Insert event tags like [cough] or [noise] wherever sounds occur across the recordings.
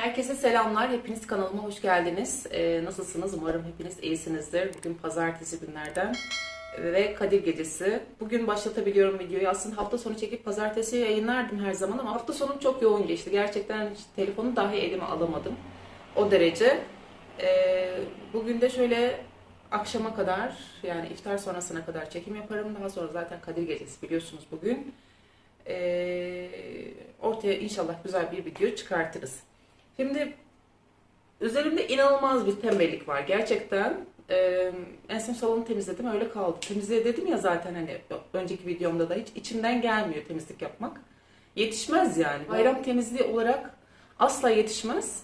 Herkese selamlar. Hepiniz kanalıma hoş geldiniz. Ee, nasılsınız? Umarım hepiniz iyisinizdir. Bugün pazartesi günlerden ve Kadir Gecesi. Bugün başlatabiliyorum videoyu. Aslında hafta sonu çekip pazartesi yayınlardım her zaman ama hafta sonum çok yoğun geçti. Gerçekten telefonu dahi elime alamadım. O derece. Ee, bugün de şöyle akşama kadar yani iftar sonrasına kadar çekim yaparım. Daha sonra zaten Kadir Gecesi biliyorsunuz bugün. Ee, ortaya inşallah güzel bir video çıkartırız. Şimdi üzerimde inanılmaz bir tembellik var gerçekten. Ee, en son salonu temizledim öyle kaldı. Temizle dedim ya zaten hani önceki videomda da hiç içimden gelmiyor temizlik yapmak. Yetişmez yani. Bayram temizliği olarak asla yetişmez.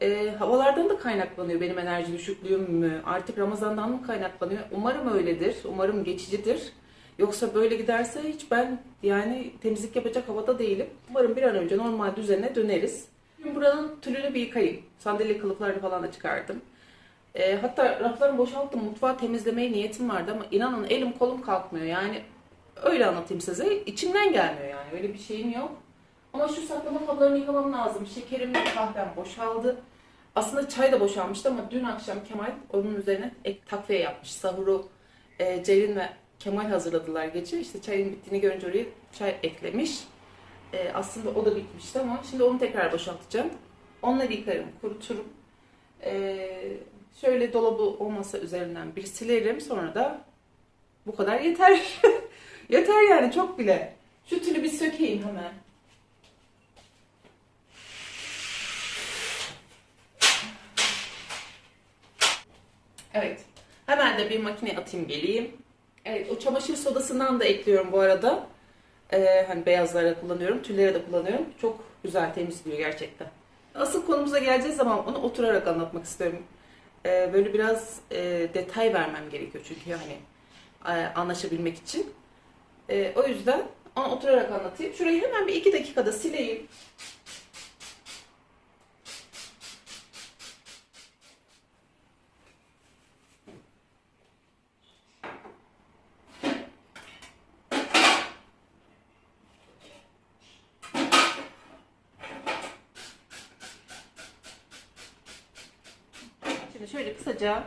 Ee, havalardan da kaynaklanıyor benim enerji düşüklüğüm mü? Artık Ramazan'dan mı kaynaklanıyor? Umarım öyledir. Umarım geçicidir. Yoksa böyle giderse hiç ben yani temizlik yapacak havada değilim. Umarım bir an önce normal düzenine döneriz. Şimdi buranın tülünü bir yıkayayım. Sandalye kılıflarını falan da çıkardım. Ee, hatta raflarını boşalttım. Mutfağı temizlemeye niyetim vardı ama inanın elim kolum kalkmıyor. Yani öyle anlatayım size. İçimden gelmiyor yani. Öyle bir şeyim yok. Ama şu saklama kablarını yıkamam lazım. Şekerim ve kahvem boşaldı. Aslında çay da boşalmıştı ama dün akşam Kemal onun üzerine ek takviye yapmış. Sahuru e, Ceylin ve Kemal hazırladılar gece. İşte çayın bittiğini görünce oraya çay eklemiş. E, aslında o da bitmişti ama şimdi onu tekrar boşaltacağım. Onları yıkarım, kuruturum. E, şöyle dolabı olmasa üzerinden bir silerim. Sonra da bu kadar yeter. [laughs] yeter yani çok bile. Şu tülü bir sökeyim hemen. Evet. Hemen de bir makine atayım geleyim. Evet o çamaşır sodasından da ekliyorum bu arada. Ee, hani beyazlara kullanıyorum, tüllere de kullanıyorum. Çok güzel temizliyor gerçekten. Asıl konumuza geleceğiz zaman onu oturarak anlatmak istiyorum. Ee, böyle biraz e, detay vermem gerekiyor çünkü hani e, anlaşabilmek için. E, o yüzden onu oturarak anlatayım. Şurayı hemen bir iki dakikada sileyim. Şimdi şöyle kısaca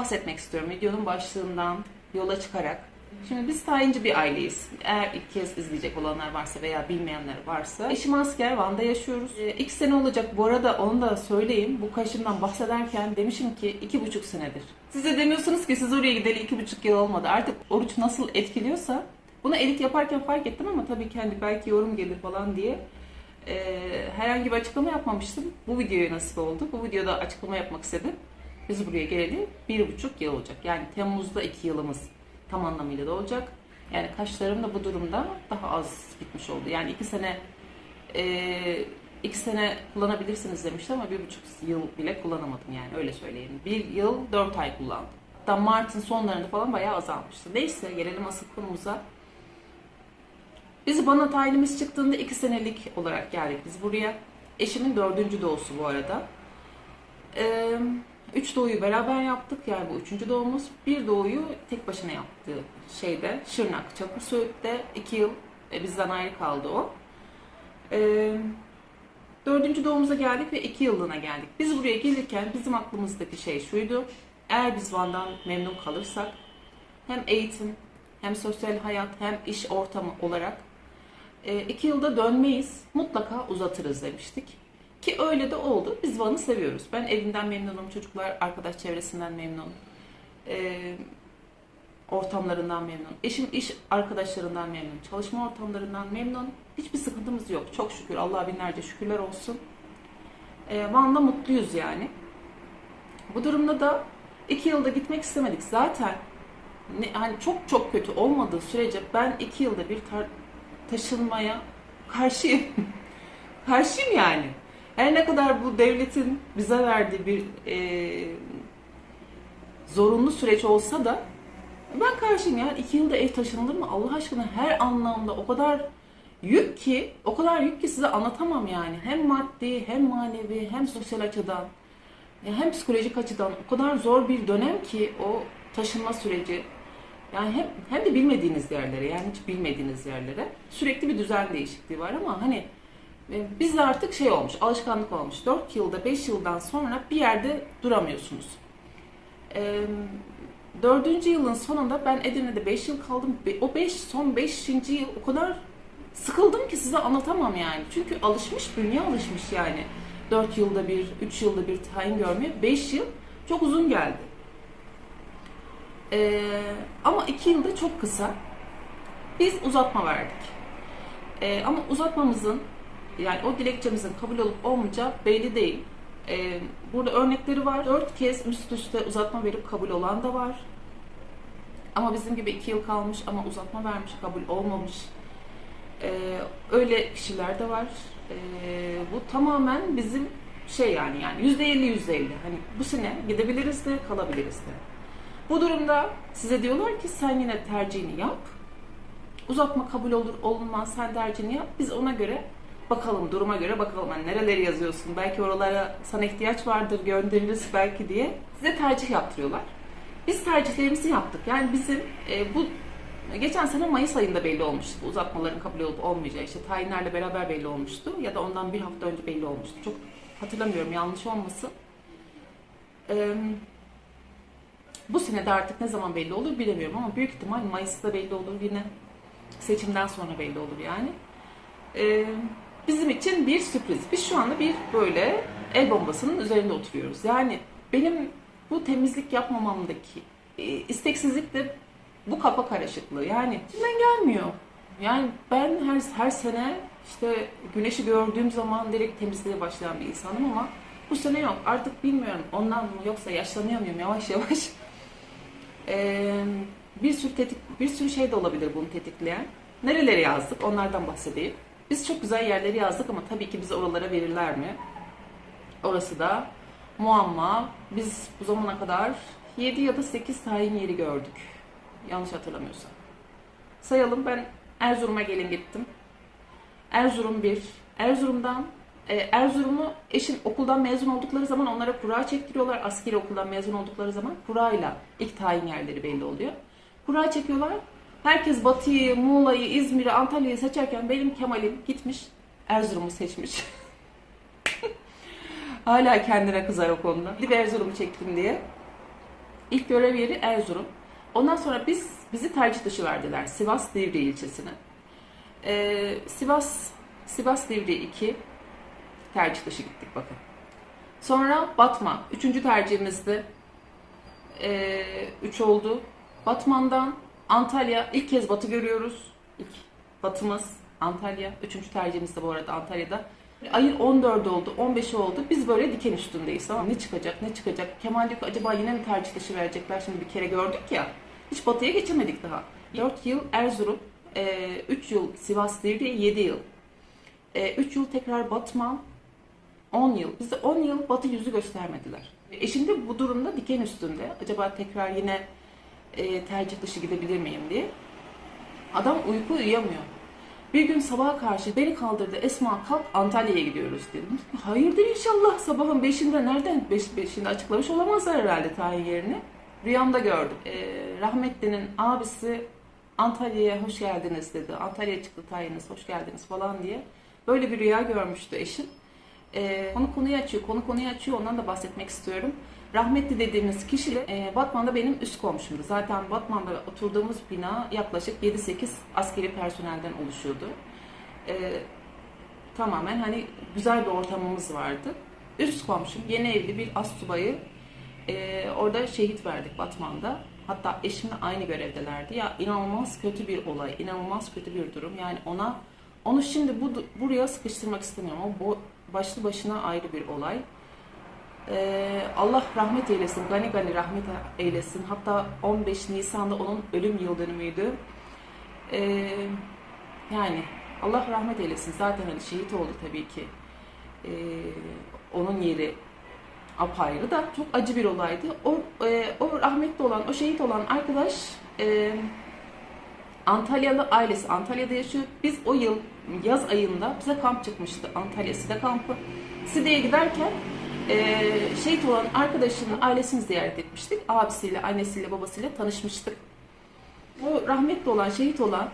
bahsetmek istiyorum videonun başlığından yola çıkarak. Şimdi biz tayinci bir aileyiz. Eğer ilk kez izleyecek olanlar varsa veya bilmeyenler varsa. Eşim asker, Van'da yaşıyoruz. Ee, iki sene olacak. Bu arada onu da söyleyeyim. Bu kaşımdan bahsederken demişim ki iki buçuk senedir. Siz de demiyorsunuz ki siz oraya gideli iki buçuk yıl olmadı. Artık oruç nasıl etkiliyorsa bunu edit yaparken fark ettim ama tabii kendi belki yorum gelir falan diye e, herhangi bir açıklama yapmamıştım. Bu videoya nasip oldu. Bu videoda açıklama yapmak istedim. Biz buraya geleli bir buçuk yıl olacak. Yani Temmuz'da iki yılımız tam anlamıyla da olacak. Yani kaşlarım da bu durumda daha az bitmiş oldu. Yani iki sene e, iki sene kullanabilirsiniz demişti ama bir buçuk yıl bile kullanamadım yani öyle söyleyeyim. Bir yıl dört ay kullandım. Hatta Mart'ın sonlarında falan bayağı azalmıştı. Neyse gelelim asıl konumuza. Biz bana tayinimiz çıktığında iki senelik olarak geldik biz buraya. Eşimin dördüncü doğusu bu arada. Ee, üç doğuyu beraber yaptık yani bu üçüncü doğumuz. Bir doğuyu tek başına yaptığı şeyde Şırnak, Çapur Söğüt'te iki yıl e, bizden ayrı kaldı o. Ee, dördüncü doğumuza geldik ve iki yıllığına geldik. Biz buraya gelirken bizim aklımızdaki şey şuydu. Eğer biz Van'dan memnun kalırsak hem eğitim hem sosyal hayat hem iş ortamı olarak e, iki yılda dönmeyiz mutlaka uzatırız demiştik. Ki öyle de oldu. Biz Van'ı seviyoruz. Ben evinden memnunum. Çocuklar arkadaş çevresinden memnun. E, ortamlarından memnun. Eşim iş arkadaşlarından memnun. Çalışma ortamlarından memnun. Hiçbir sıkıntımız yok. Çok şükür. Allah'a binlerce şükürler olsun. E, Van'da mutluyuz yani. Bu durumda da iki yılda gitmek istemedik. Zaten ne, hani çok çok kötü olmadığı sürece ben iki yılda bir taşınmaya karşıyım. [laughs] karşıyım yani. Her ne kadar bu devletin bize verdiği bir e, zorunlu süreç olsa da ben karşıyım yani iki yılda ev taşınılır mı? Allah aşkına her anlamda o kadar yük ki o kadar yük ki size anlatamam yani. Hem maddi hem manevi hem sosyal açıdan hem psikolojik açıdan o kadar zor bir dönem ki o taşınma süreci. Yani hem, hem de bilmediğiniz yerlere yani hiç bilmediğiniz yerlere. Sürekli bir düzen değişikliği var ama hani E, Bizde artık şey olmuş, alışkanlık olmuş. 4 yılda, 5 yıldan sonra bir yerde duramıyorsunuz. E, dördüncü yılın sonunda ben Edirne'de 5 yıl kaldım. O 5, son 5. yıl o kadar sıkıldım ki size anlatamam yani. Çünkü alışmış, dünya alışmış yani. 4 yılda bir, 3 yılda bir tayin görmeye. 5 yıl çok uzun geldi. E, ama 2 yılda çok kısa. Biz uzatma verdik. E, ama uzatmamızın yani o dilekçemizin kabul olup olmayacağı belli değil. Ee, burada örnekleri var. Dört kez üst üste uzatma verip kabul olan da var. Ama bizim gibi iki yıl kalmış ama uzatma vermiş, kabul olmamış. Ee, öyle kişiler de var. Ee, bu tamamen bizim şey yani yani yüzde elli yüzde elli. Hani bu sene gidebiliriz de kalabiliriz de. Bu durumda size diyorlar ki sen yine tercihini yap. Uzatma kabul olur olmaz sen tercihini yap. Biz ona göre bakalım duruma göre bakalım hani nereleri yazıyorsun belki oralara sana ihtiyaç vardır göndeririz belki diye size tercih yaptırıyorlar. Biz tercihlerimizi yaptık. Yani bizim e, bu geçen sene Mayıs ayında belli olmuştu. Bu uzatmaların kabul olup olmayacağı işte tayinlerle beraber belli olmuştu ya da ondan bir hafta önce belli olmuştu. Çok hatırlamıyorum yanlış olmasın. Eee bu sene de artık ne zaman belli olur bilemiyorum ama büyük ihtimal Mayıs'ta belli olur yine seçimden sonra belli olur yani. Ee, bizim için bir sürpriz. Biz şu anda bir böyle el bombasının üzerinde oturuyoruz. Yani benim bu temizlik yapmamamdaki e, isteksizlik de bu kafa karışıklığı. Yani içimden gelmiyor. Yani ben her her sene işte güneşi gördüğüm zaman direkt temizliğe başlayan bir insanım ama bu sene yok. Artık bilmiyorum ondan mı yoksa yaşlanıyor muyum yavaş yavaş. [laughs] Ee, bir sürü tetik, bir sürü şey de olabilir bunu tetikleyen. Nereleri yazdık onlardan bahsedeyim. Biz çok güzel yerleri yazdık ama tabii ki bize oralara verirler mi? Orası da muamma. Biz bu zamana kadar 7 ya da 8 tayin yeri gördük. Yanlış hatırlamıyorsam. Sayalım ben Erzurum'a gelin gittim. Erzurum 1. Erzurum'dan e, Erzurum'u eşim okuldan mezun oldukları zaman onlara kura çektiriyorlar. Askeri okuldan mezun oldukları zaman kurayla ilk tayin yerleri belli oluyor. Kura çekiyorlar. Herkes Batı'yı, Muğla'yı, İzmir'i, Antalya'yı seçerken benim Kemal'im gitmiş Erzurum'u seçmiş. [laughs] Hala kendine kızar o konuda. Bir Erzurum'u çektim diye. İlk görev yeri Erzurum. Ondan sonra biz bizi tercih dışı verdiler Sivas Divri ilçesine. Ee, Sivas Sivas Divri 2 tercih dışı gittik bakın. Sonra Batman. Üçüncü tercihimizde 3 oldu. Batman'dan Antalya. ilk kez batı görüyoruz. İlk batımız Antalya. Üçüncü tercihimiz de bu arada Antalya'da. Ayın 14 oldu, 15 oldu. Biz böyle diken üstündeyiz. Tamam? Ne çıkacak, ne çıkacak? Kemal diyor ki acaba yine mi tercih dışı verecekler? Şimdi bir kere gördük ya. Hiç batıya geçemedik daha. 4 yıl Erzurum, 3 yıl Sivas Divri, 7 yıl. 3 yıl tekrar Batman, 10 yıl. Bize 10 yıl batı yüzü göstermediler. E şimdi bu durumda diken üstünde. Acaba tekrar yine e, tercih dışı gidebilir miyim diye. Adam uyku uyuyamıyor. Bir gün sabaha karşı beni kaldırdı. Esma kalk Antalya'ya gidiyoruz dedim. Hayırdır inşallah sabahın beşinde nereden beş, beşinde açıklamış olamazlar herhalde tayin yerini. Rüyamda gördüm. E, rahmetlinin abisi Antalya'ya hoş geldiniz dedi. Antalya'ya çıktı tayiniz hoş geldiniz falan diye. Böyle bir rüya görmüştü eşim. E, konu konuyu açıyor, konu konuyu açıyor. Ondan da bahsetmek istiyorum. Rahmetli dediğimiz kişi de e, Batman'da benim üst komşumdu. Zaten Batman'da oturduğumuz bina yaklaşık 7-8 askeri personelden oluşuyordu. E, tamamen hani güzel bir ortamımız vardı. Üst komşum, yeni evli bir astsubayı e, orada şehit verdik Batman'da. Hatta eşimle aynı görevdelerdi. Ya inanılmaz kötü bir olay, inanılmaz kötü bir durum. Yani ona onu şimdi bu buraya sıkıştırmak istemiyorum ama bu başlı başına ayrı bir olay. Ee, Allah rahmet eylesin, gani gani rahmet eylesin. Hatta 15 Nisan'da onun ölüm yıl dönümüydü. Ee, yani Allah rahmet eylesin. Zaten hani şehit oldu tabii ki. Ee, onun yeri apayrı da çok acı bir olaydı. O, e, o rahmetli olan, o şehit olan arkadaş e, Antalyalı ailesi Antalya'da yaşıyor. Biz o yıl yaz ayında bize kamp çıkmıştı. Antalya Side kampı. Side'ye giderken e, şehit olan arkadaşının ailesini ziyaret etmiştik. Abisiyle, annesiyle, babasıyla tanışmıştık. O rahmetli olan, şehit olan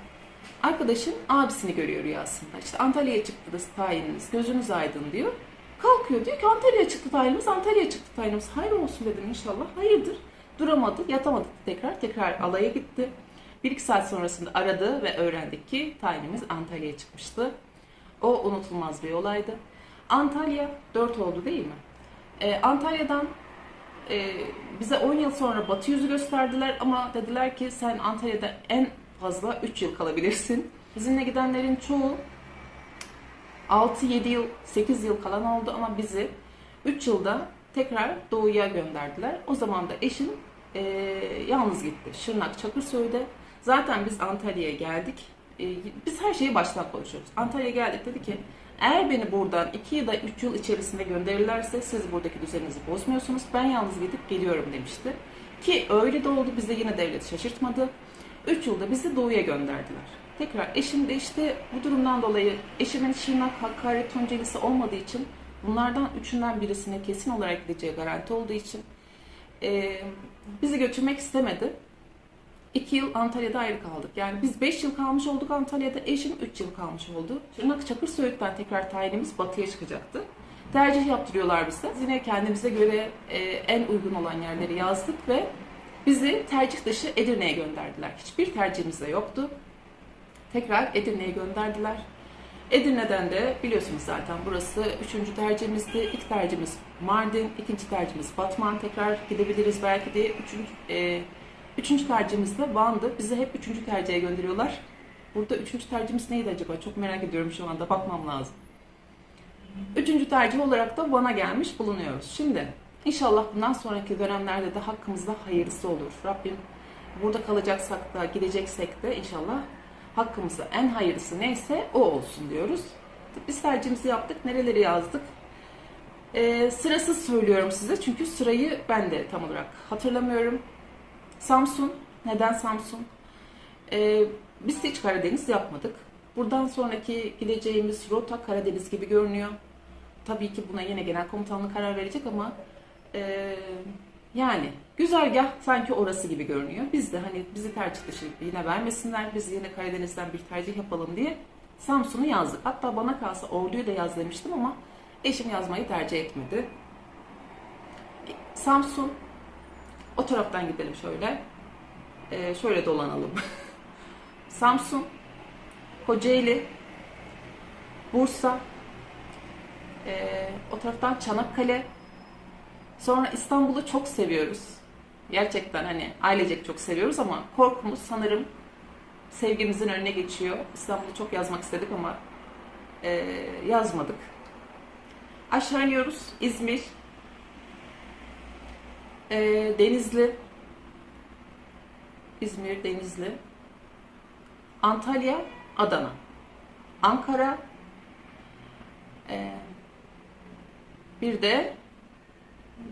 Arkadaşın abisini görüyor rüyasında. İşte Antalya'ya çıktı da tayininiz, gözünüz aydın diyor. Kalkıyor diyor ki Antalya'ya çıktı tayinimiz, Antalya'ya çıktı tayinimiz. Hayır olsun dedim inşallah. Hayırdır. Duramadı, yatamadı tekrar. Tekrar alaya gitti. Bir iki saat sonrasında aradı ve öğrendik ki tayinimiz Antalya'ya çıkmıştı. O unutulmaz bir olaydı. Antalya 4 oldu değil mi? Ee, Antalya'dan e, bize 10 yıl sonra batı yüzü gösterdiler ama dediler ki sen Antalya'da en fazla 3 yıl kalabilirsin. Bizimle gidenlerin çoğu 6-7 yıl, 8 yıl kalan oldu ama bizi 3 yılda tekrar doğuya gönderdiler. O zaman da eşim e, yalnız gitti. Şırnak Çakırsöy'de. Zaten biz Antalya'ya geldik. E, biz her şeyi baştan konuşuyoruz. Antalya'ya geldik dedi ki eğer beni buradan 2 ya da 3 yıl içerisinde gönderirlerse siz buradaki düzeninizi bozmuyorsunuz. Ben yalnız gidip geliyorum demişti. Ki öyle de oldu. Bize yine devlet şaşırtmadı. 3 yılda bizi doğuya gönderdiler. Tekrar eşim de işte bu durumdan dolayı eşimin Şırnak, Hakkari, Tuncelisi olmadığı için bunlardan üçünden birisine kesin olarak gideceği garanti olduğu için e, bizi götürmek istemedi. 2 yıl Antalya'da ayrı kaldık. Yani biz 5 yıl kalmış olduk Antalya'da, eşim 3 yıl kalmış oldu. Şırnak Çakır Söğüt'ten tekrar tayinimiz batıya çıkacaktı. Tercih yaptırıyorlar bize. Biz Yine kendimize göre e, en uygun olan yerleri yazdık ve bizi tercih dışı Edirne'ye gönderdiler. Hiçbir tercihimiz de yoktu. Tekrar Edirne'ye gönderdiler. Edirne'den de biliyorsunuz zaten burası üçüncü tercihimizdi. İlk tercihimiz Mardin, ikinci tercihimiz Batman. Tekrar gidebiliriz belki de. Üçüncü, e, üçüncü tercihimiz de Van'dı. Bizi hep üçüncü tercihe gönderiyorlar. Burada üçüncü tercihimiz neydi acaba? Çok merak ediyorum şu anda. Bakmam lazım. Üçüncü tercih olarak da Van'a gelmiş bulunuyoruz. Şimdi inşallah bundan sonraki dönemlerde de hakkımızda hayırlısı olur. Rabbim burada kalacaksak da gideceksek de inşallah hakkımızda en hayırlısı neyse o olsun diyoruz. Biz tercihimizi yaptık. Nereleri yazdık? Ee, sırasız söylüyorum size çünkü sırayı ben de tam olarak hatırlamıyorum. Samsun. Neden Samsun? Ee, biz hiç Karadeniz yapmadık. Buradan sonraki gideceğimiz rota Karadeniz gibi görünüyor. Tabii ki buna yine genel komutanlık karar verecek ama e, yani güzergah sanki orası gibi görünüyor. Biz de hani bizi tercih dışı yine vermesinler, biz yine Karadeniz'den bir tercih yapalım diye Samsun'u yazdık. Hatta bana kalsa Ordu'yu da yaz demiştim ama eşim yazmayı tercih etmedi. Samsun, o taraftan gidelim şöyle. E, şöyle dolanalım. [laughs] Samsun, Kocaeli, Bursa, e, o taraftan Çanakkale, Sonra İstanbul'u çok seviyoruz. Gerçekten hani ailecek çok seviyoruz ama korkumuz sanırım sevgimizin önüne geçiyor. İstanbul'u çok yazmak istedik ama e, yazmadık. Aşağı iniyoruz. İzmir, e, Denizli, İzmir, Denizli, Antalya, Adana, Ankara, e, bir de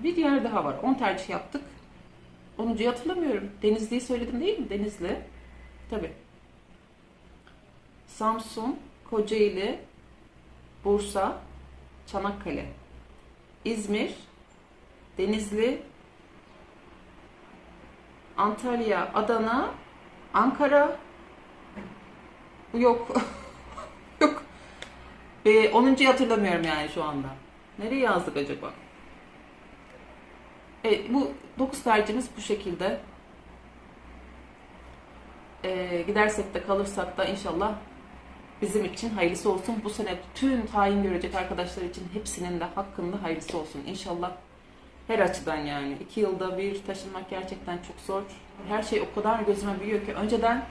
bir yer daha var. 10 tercih yaptık. 10'uncuyu hatırlamıyorum. Denizli'yi söyledim değil mi? Denizli. Tabii. Samsun, Kocaeli, Bursa, Çanakkale, İzmir, Denizli, Antalya, Adana, Ankara. Yok. [laughs] yok. Ve 10'uncuyu hatırlamıyorum yani şu anda. Nereye yazdık acaba? Evet, bu 9 tercihimiz bu şekilde. Ee, gidersek de kalırsak da inşallah bizim için hayırlısı olsun. Bu sene tüm tayin görecek arkadaşlar için hepsinin de hakkında hayırlısı olsun. İnşallah her açıdan yani. iki yılda bir taşınmak gerçekten çok zor. Her şey o kadar gözüme büyüyor ki önceden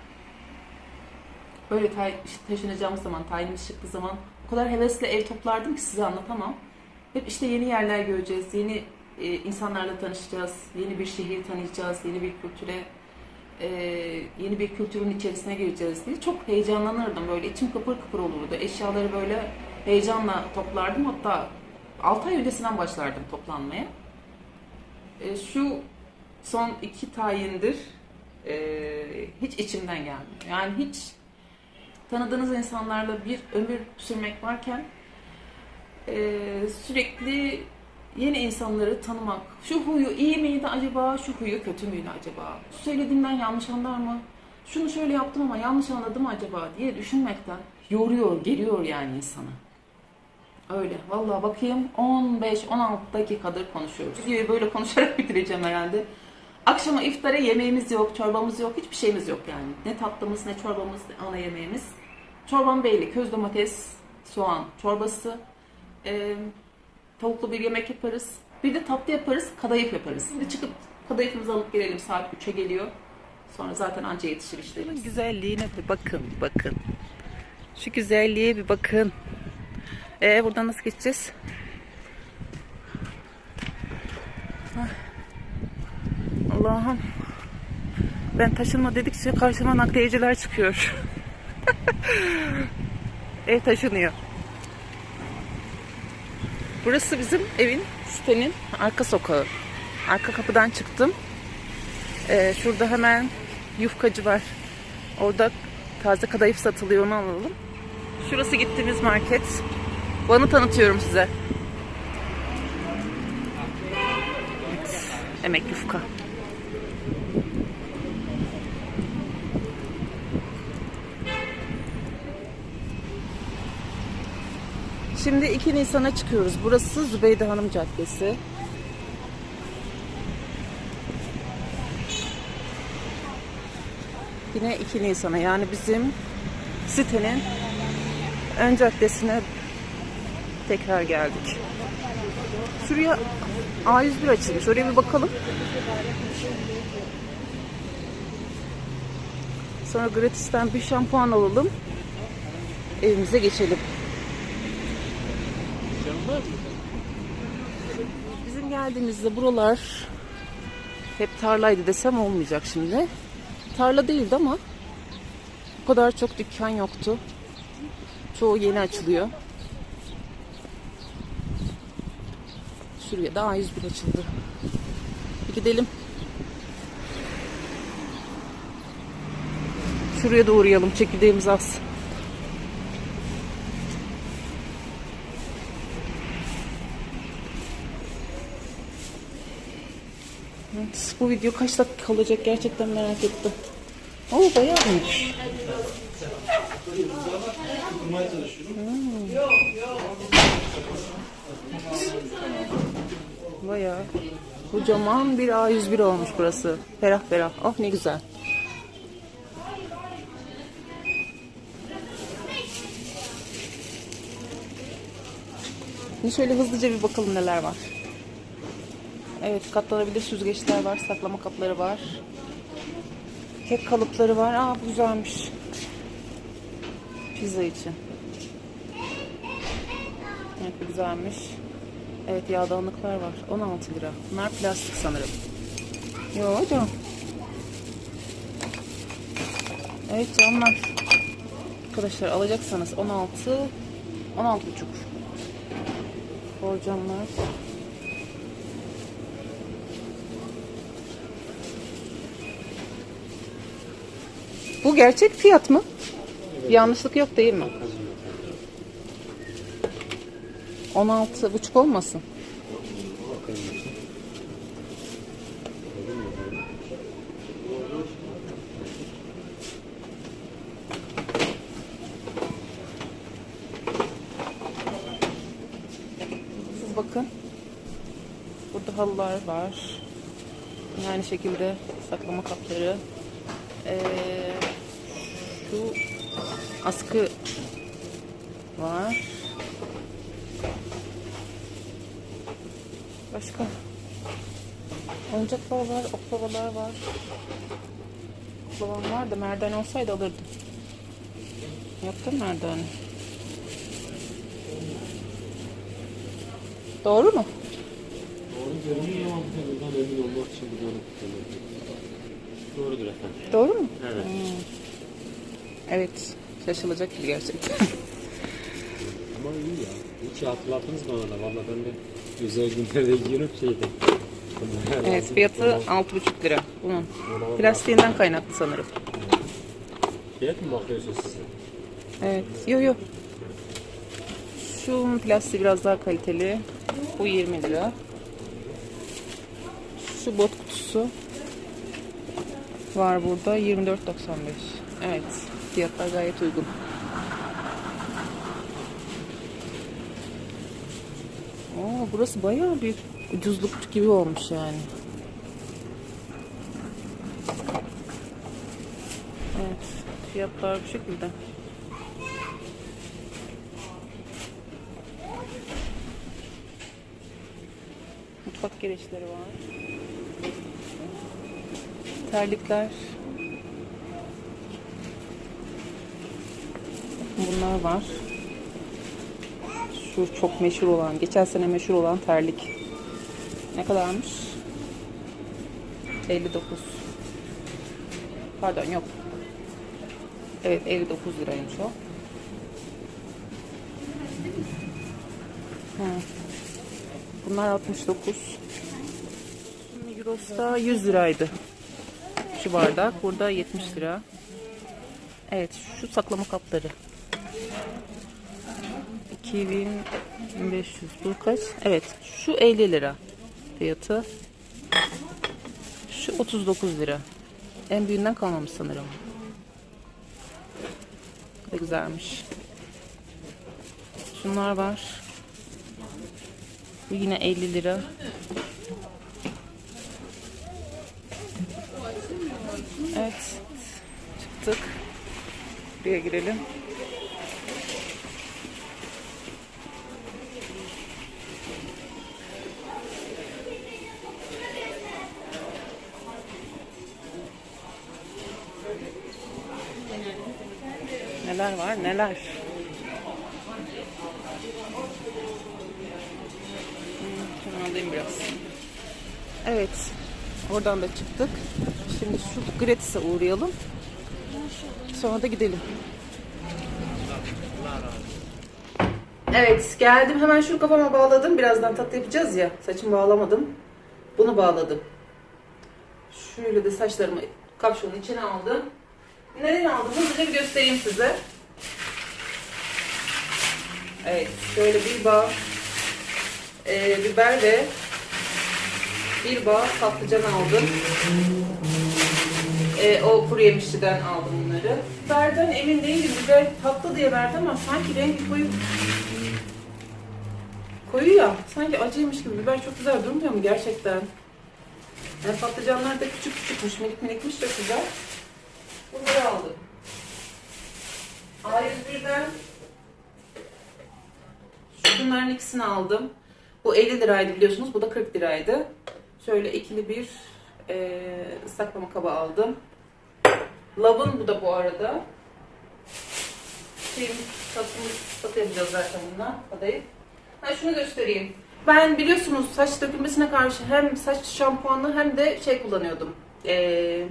böyle tay taşınacağımız zaman, tayinimiz çıktığı zaman o kadar hevesle ev toplardım ki size anlatamam. Hep işte yeni yerler göreceğiz, yeni e, insanlarla tanışacağız, yeni bir şehir tanıyacağız, yeni bir kültüre, e, yeni bir kültürün içerisine gireceğiz diye çok heyecanlanırdım. Böyle içim kıpır kıpır olurdu. Eşyaları böyle heyecanla toplardım. Hatta 6 ay öncesinden başlardım toplanmaya. E, şu son iki tayindir e, hiç içimden gelmiyor. Yani hiç tanıdığınız insanlarla bir ömür sürmek varken e, sürekli yeni insanları tanımak. Şu huyu iyi miydi acaba, şu huyu kötü müydü acaba? Söylediğimden yanlış anlar mı? şunu şöyle yaptım ama yanlış anladım acaba diye düşünmekten yoruyor, geriyor yani insanı. Öyle. Vallahi bakayım 15-16 dakikadır konuşuyoruz. Videoyu böyle konuşarak [laughs] bitireceğim herhalde. Akşama iftara yemeğimiz yok, çorbamız yok, hiçbir şeyimiz yok yani. Ne tatlımız, ne çorbamız, ne ana yemeğimiz. Çorbam belli. Köz domates, soğan çorbası. Ee, tavuklu bir yemek yaparız. Bir de tatlı yaparız, kadayıf yaparız. Şimdi çıkıp kadayıfımızı alıp gelelim. Saat 3'e geliyor. Sonra zaten anca yetişir işlerimiz. Güzelliğine bir bakın, bakın. Şu güzelliğe bir bakın. Ee, buradan nasıl geçeceğiz? Ah. Allah'ım. Ben taşınma dedikçe karşıma nakliyeciler çıkıyor. [laughs] Ev taşınıyor. Burası bizim evin, sitenin arka sokağı. Arka kapıdan çıktım. Ee, şurada hemen yufkacı var. Orada taze kadayıf satılıyor onu alalım. Şurası gittiğimiz market. Van'ı tanıtıyorum size. Evet, emek yufka. Şimdi 2 Nisan'a çıkıyoruz. Burası Zübeyde Hanım Caddesi. Yine 2 Nisan'a yani bizim sitenin ön caddesine tekrar geldik. Şuraya A101 açılmış. Oraya bir bakalım. Sonra gratisten bir şampuan alalım. Evimize geçelim. Bizim geldiğimizde buralar hep tarlaydı desem olmayacak şimdi. Tarla değildi ama o kadar çok dükkan yoktu. Çoğu yeni açılıyor. Şuraya da A101 açıldı. Bir gidelim. Şuraya da uğrayalım. Çekirdeğimiz az. Evet, bu video kaç dakika kalacak gerçekten merak ettim. Oo bayağı büyük. Hmm. Bayağı kocaman bir A101 olmuş burası. Ferah ferah. Oh ne güzel. Şimdi şöyle hızlıca bir bakalım neler var. Evet katlanabilir süzgeçler var. Saklama kapları var. Kek kalıpları var. Aa bu güzelmiş. Pizza için. Evet bu güzelmiş. Evet yağdanlıklar var. 16 lira. Bunlar plastik sanırım. Yo hocam. Evet camlar. Arkadaşlar alacaksanız 16 16 buçuk. Borcamlar. Bu gerçek fiyat mı? Yanlışlık yok değil mi? 16 buçuk olmasın? Siz bakın. Burada halılar var. Yine Aynı şekilde saklama kapları. Ee, şu askı var. Başka oyuncaklar var, oklavalar var. Oklavam var da merdan olsaydı alırdım. Yaptım merdanı. Doğru mu? Doğru görünüyor ama buradan emin olmak için buradan Doğrudur efendim. Doğru mu? Evet. Evet. Şaşılacak gibi gerçekten. Ama iyi ya. Hiç hatırlattınız bana da. Valla ben de güzel günlerde yiyorum şeyde. evet fiyatı 6,5 lira bunun. Plastiğinden kaynaklı sanırım. Fiyat mı bakıyorsunuz siz? Evet. Yo yo. Şu plastiği biraz daha kaliteli. Bu 20 lira. Şu bot kutusu var burada 24.95. Evet, fiyatlar gayet uygun. Oo, burası bayağı bir ucuzluk gibi olmuş yani. Evet, fiyatlar bu şekilde. Mutfak gereçleri var. Terlikler. Bunlar var. Şu çok meşhur olan, geçen sene meşhur olan terlik. Ne kadarmış? 59. Pardon yok. Evet 59 liraymış o. Bunlar 69. Migros'ta 100 liraydı. Şu bardak. Burada 70 lira. Evet şu saklama kapları. 2500 bu kaç? Evet şu 50 lira fiyatı. Şu 39 lira. En büyüğünden kalmamış sanırım. Da güzelmiş. Şunlar var. Bu yine 50 lira. Evet. Çıktık. Buraya girelim. Neler var neler. Hmm, alayım biraz. Evet. Oradan da çıktık. Şimdi şu Gratis'e uğrayalım. Sonra da gidelim. Evet geldim. Hemen şunu kafama bağladım. Birazdan tatlı yapacağız ya. Saçımı bağlamadım. Bunu bağladım. Şöyle de saçlarımı kapşonun içine aldım. Neden aldım? Hızlıca bir göstereyim size. Evet. Şöyle bir bağ e, biber ve bir bağ patlıcan aldım. E, o kuru yemişçiden aldım bunları. Biberden emin değilim. Biber tatlı diye verdi ama sanki rengi koyu. Koyu ya. Sanki acıymış gibi. Biber çok güzel durmuyor mu gerçekten? Yani patlıcanlar da küçük küçükmüş, minik minikmiş çok güzel. Bunları aldım. A101'den şunların ikisini aldım. Bu 50 liraydı biliyorsunuz. Bu da 40 liraydı. Şöyle ikili bir e, saklama kabı aldım. Lavın bu da bu arada. Şimdi tatlı, tatlı yapacağız zaten bundan. Hadi. Ha şunu göstereyim. Ben biliyorsunuz saç dökülmesine karşı hem saç şampuanı hem de şey kullanıyordum. Ee,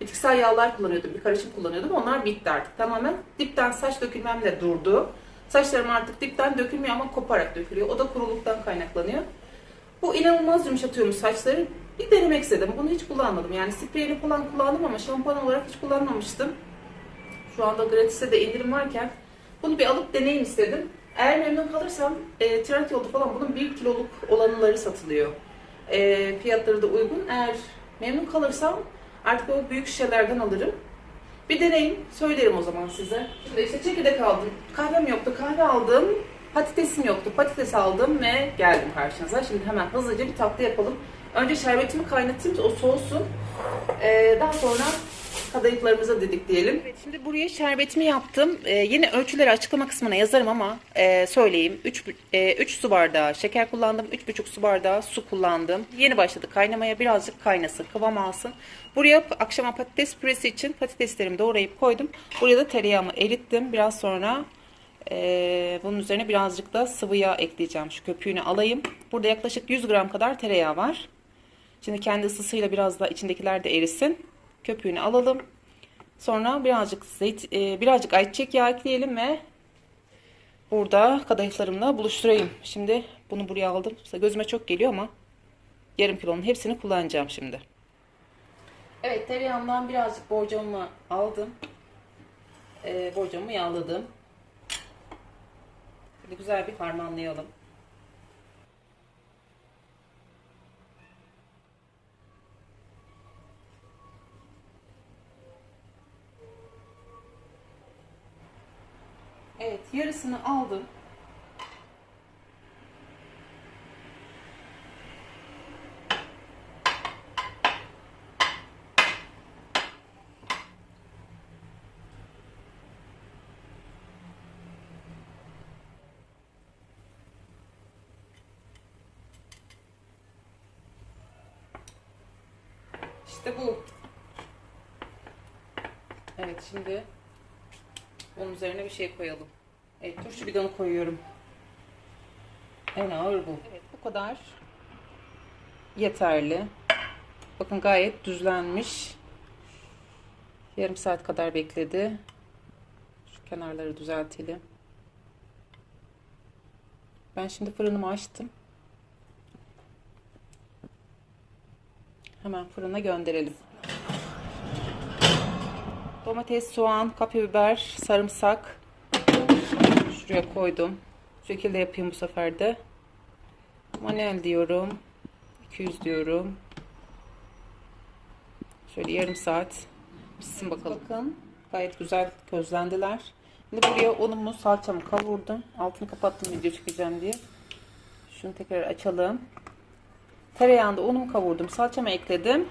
bitkisel yağlar kullanıyordum. Bir karışım kullanıyordum. Onlar bitti artık tamamen. Dipten saç dökülmem de durdu. Saçlarım artık dipten dökülmüyor ama koparak dökülüyor. O da kuruluktan kaynaklanıyor. Bu inanılmaz yumuşatıyormuş saçları. Bir denemek istedim. Bunu hiç kullanmadım. Yani spreyini falan kullandım ama şampuan olarak hiç kullanmamıştım. Şu anda gratis'e de indirim varken bunu bir alıp deneyim istedim. Eğer memnun kalırsam e, Trendyol'da falan bunun 1 kiloluk olanları satılıyor. E, fiyatları da uygun. Eğer memnun kalırsam artık o büyük şişelerden alırım. Bir deneyim, söylerim o zaman size. Şimdi işte çekirdek aldım. Kahvem yoktu, kahve aldım. Patatesim yoktu, patates aldım ve geldim karşınıza. Şimdi hemen hızlıca bir tatlı yapalım. Önce şerbetimi kaynatayım, o soğusun. Ee, daha sonra kadayıflarımıza dedik diyelim. Evet, şimdi buraya şerbetimi yaptım. Ee, yine ölçüleri açıklama kısmına yazarım ama e, söyleyeyim. 3, 3 su bardağı şeker kullandım. 3,5 su bardağı su kullandım. Yeni başladı kaynamaya. Birazcık kaynasın, kıvam alsın. Buraya akşama patates püresi için patateslerimi doğrayıp koydum. Buraya da tereyağımı erittim. Biraz sonra e, bunun üzerine birazcık da sıvı yağ ekleyeceğim. Şu köpüğünü alayım. Burada yaklaşık 100 gram kadar tereyağı var. Şimdi kendi ısısıyla biraz da içindekiler de erisin. Köpüğünü alalım. Sonra birazcık zeyt, e, birazcık ayçiçek yağı ekleyelim ve burada kadayıflarımla buluşturayım. Şimdi bunu buraya aldım. Gözüme çok geliyor ama yarım kilonun hepsini kullanacağım şimdi. Evet tereyağından birazcık borcamımı aldım. E, borcamımı yağladım. Şimdi güzel bir harmanlayalım. Yarısını aldım. İşte bu. Evet şimdi onun üzerine bir şey koyalım. Evet turşu bidonu koyuyorum. En ağır bu. Evet bu kadar yeterli. Bakın gayet düzlenmiş. Yarım saat kadar bekledi. Şu kenarları düzeltelim. Ben şimdi fırınımı açtım. Hemen fırına gönderelim. Domates, soğan, kapya biber, sarımsak. Şuraya koydum. Bu şekilde yapayım bu sefer de. Manuel diyorum. 200 diyorum. Şöyle yarım saat pişsin bakalım. Bakın gayet güzel közlendiler. Şimdi buraya unumu, salçamı kavurdum. Altını kapattım video çekeceğim diye. Şunu tekrar açalım. Tereyağında unumu kavurdum. Salçamı ekledim.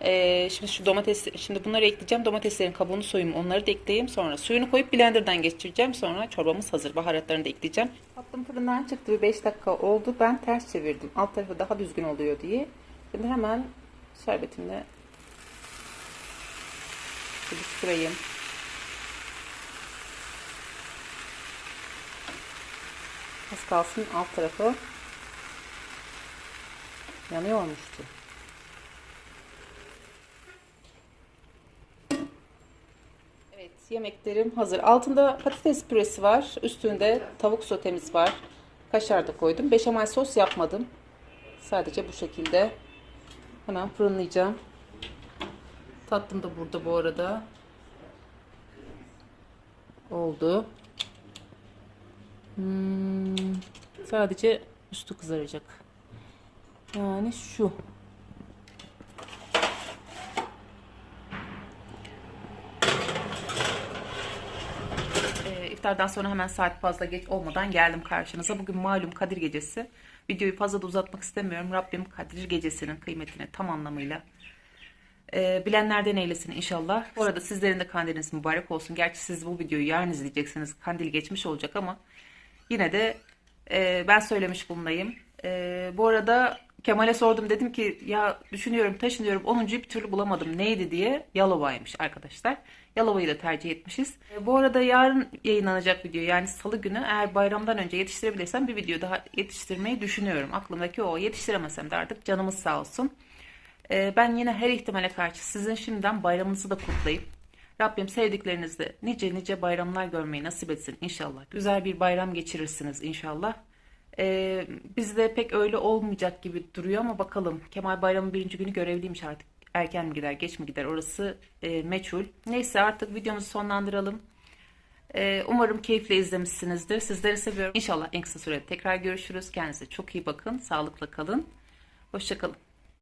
Ee, şimdi şu domates, şimdi bunları ekleyeceğim. Domateslerin kabuğunu soyayım. Onları da ekleyeyim. Sonra suyunu koyup blenderdan geçireceğim. Sonra çorbamız hazır. Baharatlarını da ekleyeceğim. Tatlım fırından çıktı. Bir 5 dakika oldu. Ben ters çevirdim. Alt tarafı daha düzgün oluyor diye. Şimdi hemen şerbetimle süreyim. Az kalsın alt tarafı yanıyormuştu. Evet, yemeklerim hazır. Altında patates püresi var. Üstünde tavuk sotemiz var. Kaşar da koydum. Beşamel sos yapmadım. Sadece bu şekilde. Hemen fırınlayacağım. Tatlım da burada bu arada. Oldu. Hmm, sadece üstü kızaracak. Yani şu. Ee, iftardan sonra hemen saat fazla geç olmadan geldim karşınıza. Bugün malum Kadir Gecesi. Videoyu fazla da uzatmak istemiyorum. Rabbim Kadir Gecesi'nin kıymetini tam anlamıyla e, bilenlerden eylesin inşallah. Bu arada sizlerin de kandiliniz mübarek olsun. Gerçi siz bu videoyu yarın izleyeceksiniz. Kandil geçmiş olacak ama yine de e, ben söylemiş bulunayım. E, bu arada Kemal'e sordum dedim ki ya düşünüyorum taşınıyorum 10. bir türlü bulamadım neydi diye Yalova'ymış arkadaşlar. Yalova'yı da tercih etmişiz. E, bu arada yarın yayınlanacak video yani salı günü eğer bayramdan önce yetiştirebilirsem bir video daha yetiştirmeyi düşünüyorum. Aklımdaki o yetiştiremesem de artık canımız sağ olsun. E, ben yine her ihtimale karşı sizin şimdiden bayramınızı da kutlayıp Rabbim sevdiklerinizle nice nice bayramlar görmeyi nasip etsin inşallah. Güzel bir bayram geçirirsiniz inşallah. Ee, bizde pek öyle olmayacak gibi duruyor ama bakalım. Kemal Bayram'ın birinci günü görevliymiş artık. Erken mi gider, geç mi gider orası e, meçhul. Neyse artık videomuzu sonlandıralım. Ee, umarım keyifle izlemişsinizdir. Sizleri seviyorum. İnşallah en kısa sürede tekrar görüşürüz. Kendinize çok iyi bakın. Sağlıkla kalın. Hoşçakalın.